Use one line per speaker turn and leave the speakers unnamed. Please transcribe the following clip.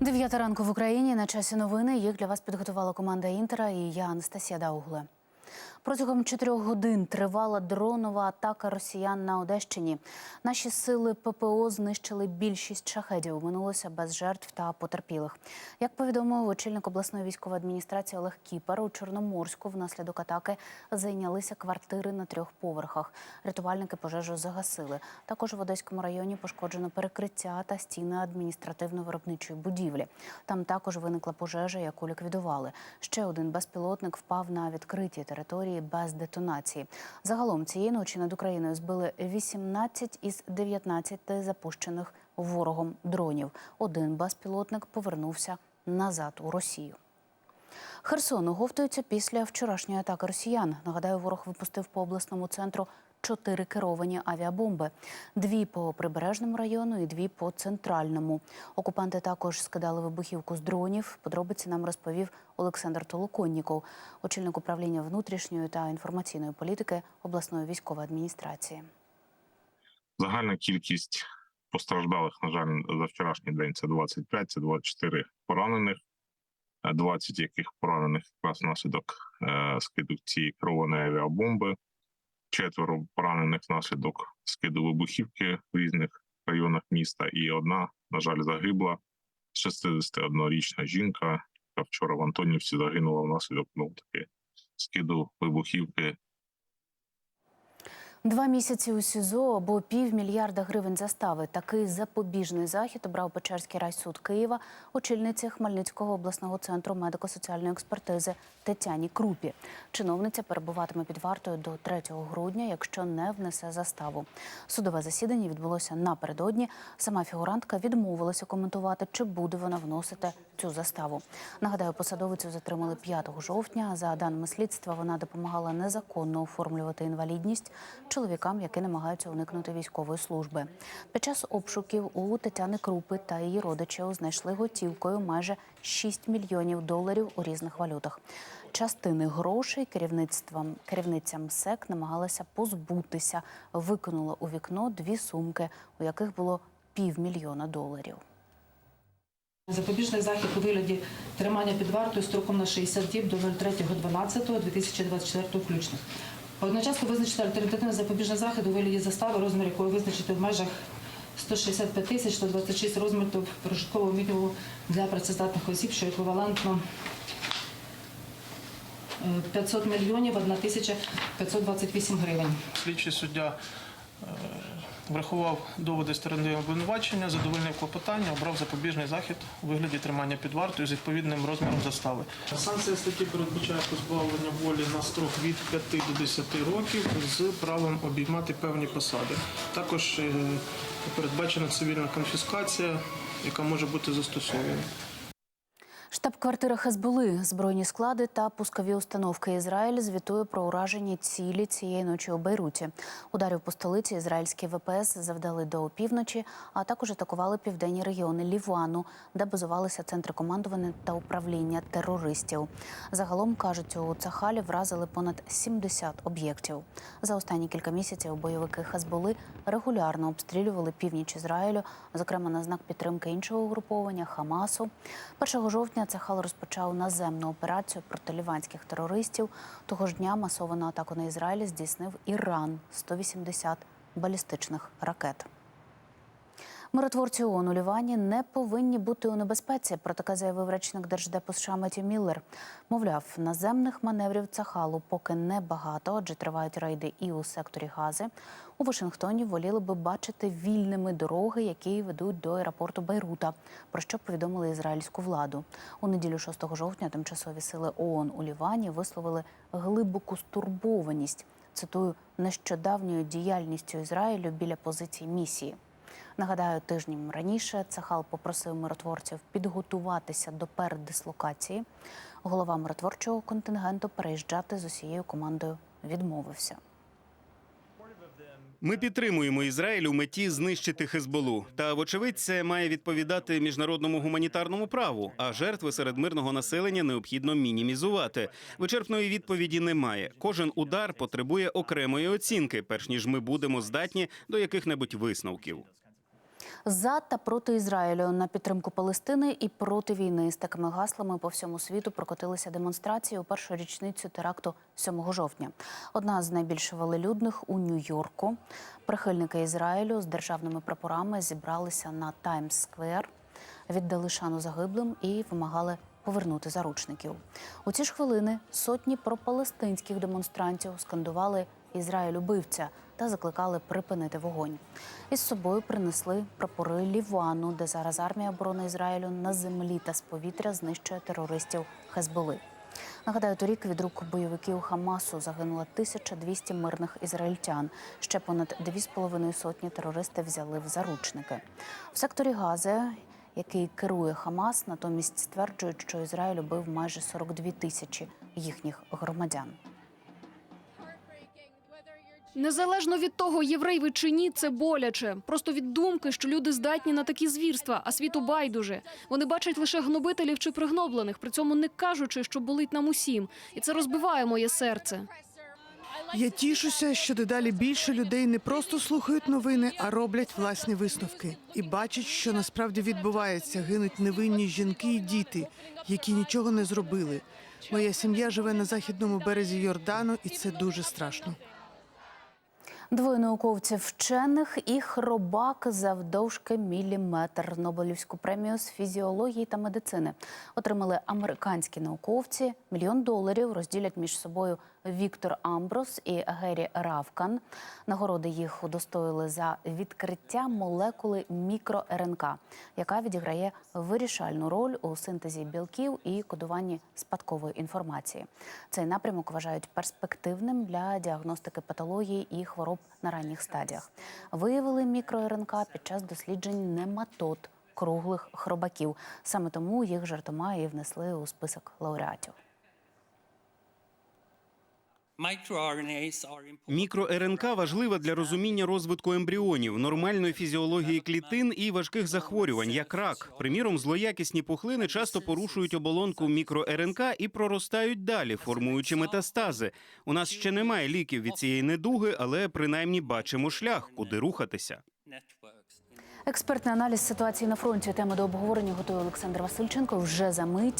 Дев'ята ранку в Україні на часі новини. Їх для вас підготувала команда Інтера і я Анастасія Даугле. Протягом чотирьох годин тривала дронова атака росіян на Одещині. Наші сили ППО знищили більшість шахедів. Минулося без жертв та потерпілих. Як повідомив очільник обласної військової адміністрації Олег Кіпер, у Чорноморську внаслідок атаки зайнялися квартири на трьох поверхах. Рятувальники пожежу загасили. Також в Одеському районі пошкоджено перекриття та стіни адміністративно-виробничої будівлі. Там також виникла пожежа, яку ліквідували. Ще один безпілотник впав на відкритій території без детонації. Загалом цієї ночі над Україною збили 18 із 19 запущених ворогом дронів. Один безпілотник повернувся назад у Росію. Херсон оговтується після вчорашньої атаки росіян. Нагадаю, ворог випустив по обласному центру чотири керовані авіабомби: дві по прибережному району і дві по центральному. Окупанти також скидали вибухівку з дронів. Подробиці нам розповів Олександр Толоконніков, очільник управління внутрішньої та інформаційної політики обласної військової адміністрації.
Загальна кількість постраждалих, на жаль, за вчорашній день це 25, це 24 поранених, е, 20 яких поранених якраз внаслідок е, скиду цієї керованої авіабомби, четверо поранених внаслідок скиду вибухівки в різних районах міста, і одна, на жаль, загибла. 61-річна жінка, яка вчора в Антонівці загинула внаслідок ну, таки скиду вибухівки
Два місяці у СІЗО або півмільярда гривень застави. Такий запобіжний захід обрав Печерський райсуд Києва очільниці Хмельницького обласного центру медико-соціальної експертизи Тетяні Крупі. Чиновниця перебуватиме під вартою до 3 грудня, якщо не внесе заставу. Судове засідання відбулося напередодні. Сама фігурантка відмовилася коментувати, чи буде вона вносити цю заставу. Нагадаю, посадовицю затримали 5 жовтня. За даними слідства, вона допомагала незаконно оформлювати інвалідність чоловікам, які намагаються уникнути військової служби. Під час обшуків у Тетяни Крупи та її родичів знайшли готівкою майже 6 мільйонів доларів у різних валютах. Частини грошей керівництвом керівницям СЕК намагалася позбутися. Викинула у вікно дві сумки, у яких було півмільйона доларів.
Запобіжний захід у вигляді тримання під вартою строком на 60 діб до 03.12.2024 включно. Одночасно визначити альтернативний запобіжний захід у вигляді застави, розмір якої визначити в межах 165 тисяч 126 розмірів прожиткового мінімуму для працездатних осіб, що еквівалентно е, 500 мільйонів 1 тисяча 528 гривень.
Слідчий суддя е, врахував доводи сторони обвинувачення, задовольнив клопотання, обрав запобіжний захід у вигляді тримання під вартою з відповідним розміром застави. Санкція статті передбачає позбавлення волі на строк від 5 до 10 років з правом обіймати певні посади. Також е, передбачена цивільна конфіскація, яка може бути застосована.
Штаб-квартира Хезболи, збройні склади та пускові установки. Ізраїль звітує про уражені цілі цієї ночі у Бейруті. Ударів по столиці ізраїльські ВПС завдали до опівночі, а також атакували південні регіони Лівану, де базувалися центри командування та управління терористів. Загалом кажуть, у Цахалі вразили понад 70 об'єктів. За останні кілька місяців бойовики Хезболи регулярно обстрілювали північ Ізраїлю, зокрема на знак підтримки іншого угруповання Хамасу. 1 жовтня Цахал розпочав наземну операцію проти ліванських терористів. Того ж дня масовану атаку на Ізраїль здійснив Іран 180 балістичних ракет. Миротворці ООН у Лівані не повинні бути у небезпеці. Про таке заявив речник держдепу США Меті Міллер. Мовляв, наземних маневрів Цахалу поки небагато, адже тривають рейди і у секторі Гази. У Вашингтоні воліли би бачити вільними дороги, які ведуть до аеропорту Бейрута. Про що повідомили ізраїльську владу у неділю 6 жовтня. Тимчасові сили ООН у Лівані висловили глибоку стурбованість. Цитую нещодавньою діяльністю Ізраїлю біля позицій місії. Нагадаю, тижнем раніше Цахал попросив миротворців підготуватися до передислокації. Голова миротворчого контингенту переїжджати з усією командою відмовився.
Ми підтримуємо Ізраїль у меті знищити Хезболу. Та вочевидь, це має відповідати міжнародному гуманітарному праву. А жертви серед мирного населення необхідно мінімізувати. Вичерпної відповіді немає. Кожен удар потребує окремої оцінки, перш ніж ми будемо здатні до яких-небудь висновків.
За та проти Ізраїлю на підтримку Палестини і проти війни з такими гаслами по всьому світу прокотилися демонстрації у першу річницю теракту 7 жовтня. Одна з найбільш велелюдних у Нью-Йорку. Прихильники Ізраїлю з державними прапорами зібралися на Таймс-сквер, віддали шану загиблим і вимагали повернути заручників. У ці ж хвилини сотні пропалестинських демонстрантів скандували Ізраїль убивця та закликали припинити вогонь. Із собою принесли прапори Лівану, де зараз армія оборони Ізраїлю на землі та з повітря знищує терористів Хезболи. Нагадаю, торік від рук бойовиків Хамасу загинуло 1200 мирних ізраїльтян. Ще понад 2,5 сотні терористи взяли в заручники. В секторі Гази, який керує Хамас, натомість стверджують, що Ізраїль убив майже 42 тисячі їхніх громадян.
Незалежно від того, єврей ви чи ні, це боляче. Просто від думки, що люди здатні на такі звірства, а світу байдуже. Вони бачать лише гнобителів чи пригноблених, при цьому не кажучи, що болить нам усім. І це розбиває моє серце.
Я тішуся, що дедалі більше людей не просто слухають новини, а роблять власні висновки і бачать, що насправді відбувається. Гинуть невинні жінки і діти, які нічого не зробили. Моя сім'я живе на західному березі Йордану, і це дуже страшно.
Двоє науковців вчених і хробак завдовжки міліметр. Нобелівську премію з фізіології та медицини отримали американські науковці. Мільйон доларів розділять між собою Віктор Амброс і Гері Равкан. Нагороди їх удостоїли за відкриття молекули мікро-РНК, яка відіграє вирішальну роль у синтезі білків і кодуванні спадкової інформації. Цей напрямок вважають перспективним для діагностики патології і хвороб на ранніх стадіях. Виявили мікро-РНК під час досліджень нематод круглих хробаків. Саме тому їх жартома і внесли у список лауреатів.
Мікро-РНК важлива для розуміння розвитку ембріонів, нормальної фізіології клітин і важких захворювань, як рак. Приміром, злоякісні пухлини часто порушують оболонку мікро-РНК і проростають далі, формуючи метастази. У нас ще немає ліків від цієї недуги, але принаймні бачимо шлях, куди рухатися.
Експертний аналіз ситуації на фронті. Теми до обговорення готує Олександр Васильченко. Вже за мить